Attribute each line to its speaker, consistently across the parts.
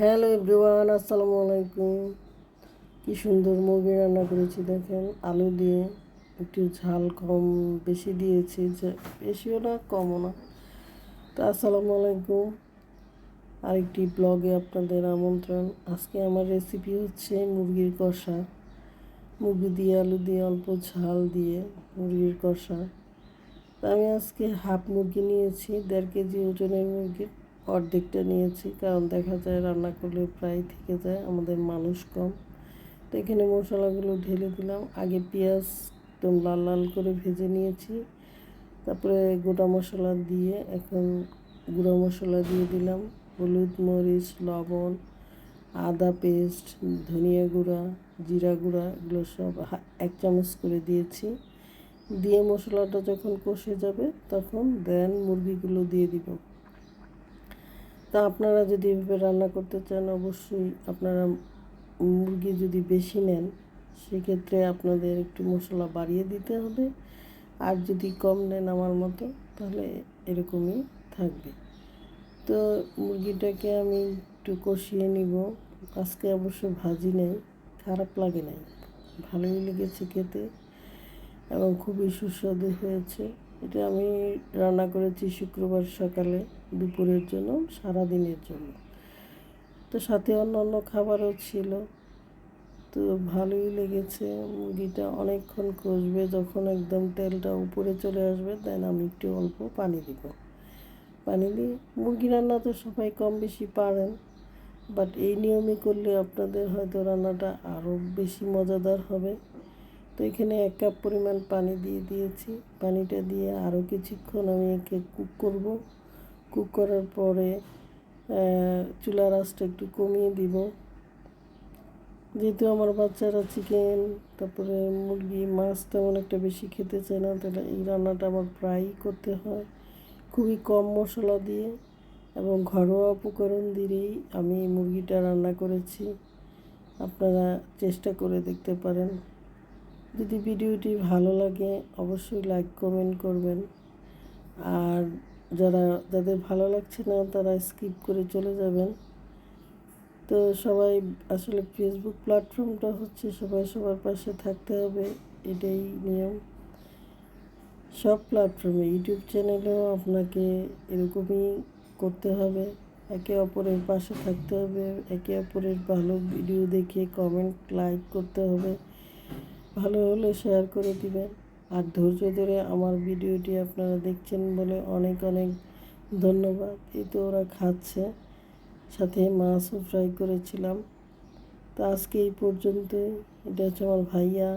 Speaker 1: Hello everyone, আসসালামু আলাইকুম। কি সুন্দর মুরগি রান্না করেছি দেখেন, আলু দিয়ে একটু ঝাল কম, বেশি দিয়েছি যে বেশিও না, কমও না। তো আসসালামু আলাইকুম। আরেকটি ব্লগে আপনাদের আমন্ত্রণ। আজকে আমার রেসিপি হচ্ছে মুরগির কষা। মুরগি দিয়ে আলু দিয়ে অল্প ঝাল দিয়ে মুরগির কষা। আমি আজকে হাফ মুরগি নিয়েছি, দেড় কেজি ওজনের মুরগির অর্ধেকটা নিয়েছি, কারণ দেখা যায় রান্না করলে প্রায় থেকে যায়, আমাদের মানুষ কম। তো এখানে মশলাগুলো ঢেলে দিলাম। আগে পেঁয়াজ একদম লাল লাল করে ভেজে নিয়েছি। তারপরে গোটা মশলা দিয়ে এখন গুঁড়ো মশলা দিয়ে দিলাম। হলুদ, মরিচ, লবণ, আদা পেস্ট, ধনিয়া গুঁড়া, জিরা গুঁড়া, এগুলো সব এক চামচ করে দিয়েছি। দিয়ে মশলাটা যখন কষে যাবে তখন দেন মুরগিগুলো দিয়ে দিব। তা আপনারা যদি এভাবে রান্না করতে চান, অবশ্যই আপনারা মুরগি যদি বেশি নেন, সেক্ষেত্রে আপনাদের একটু মশলা বাড়িয়ে দিতে হবে। আর যদি কম নেন আমার মতো, তাহলে এরকমই থাকবে। তো মুরগিটাকে আমি একটু কষিয়ে নিব। আজকে অবশ্য ভাজি নেই, খারাপ লাগে নাই। ভালোই লেগেছে খেতে এবং খুবই সুস্বাদু হয়েছে। এটা আমি রান্না করেছি শুক্রবার সকালে, দুপুরের জন্য সারা দিনের জন্য। তো সাথে অন্য অন্য খাবারও ছিল। তো ভালোই লেগেছে। মুরগিটা অনেকক্ষণ কষবে, যখন একদম তেলটা উপরে চলে আসবে, দেন আমি একটু অল্প পানি দিব। পানি দিয়ে, মুরগি রান্না তো সবাই কম বেশি পারেন বাট এই নিয়মে করলে আপনাদের হয়তো রান্নাটা আরও বেশি মজাদার হবে। এখানে এক কাপ পরিমাণ পানি দিয়ে দিয়েছি। পানিটা দিয়ে আরও কিছুক্ষণ আমি একে কুক করব। কুক করার পরে চুলার আঁচটা একটু কমিয়ে দিব। যেহেতু আমার বাচ্চারা চিকেন, তারপরে মুরগি, মাছ তেমন একটা বেশি খেতে চায় না, তাহলে এই রান্নাটা আমার প্রায়ই করতে হয়। খুবই কম মশলা দিয়ে এবং ঘরোয়া উপকরণ দিয়েই আমি মুরগিটা রান্না করেছি। আপনারা চেষ্টা করে দেখতে পারেন। যদি ভিডিওটি ভালো লাগে, অবশ্যই লাইক কমেন্ট করবেন। আর যারা, যাদের ভালো লাগছে না, তারা স্কিপ করে চলে যাবেন। তো সবাই, আসলে ফেসবুক প্ল্যাটফর্মটা হচ্ছে সবাই সবার পাশে থাকতে হবে, এটাই নিয়ম। সব প্ল্যাটফর্মে ইউটিউব চ্যানেলেও আপনাকে এরকমই করতে হবে। একে অপরের পাশে থাকতে হবে, একে অপরের ভালো ভিডিও দেখে কমেন্ট লাইক করতে হবে। ভালো হলে শেয়ার করে দিবেন। আর ধৈর্য ধরে আমার ভিডিওটি আপনারা দেখছেন বলে অনেক অনেক ধন্যবাদ। এই তো ওরা খাচ্ছে। সাথে মাছও ফ্রাই করেছিলাম। তো আজকে এই পর্যন্ত এটা হচ্ছে আমার ভাইয়া।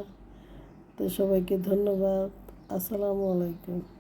Speaker 1: তো সবাইকে ধন্যবাদ। আসসালামু আলাইকুম।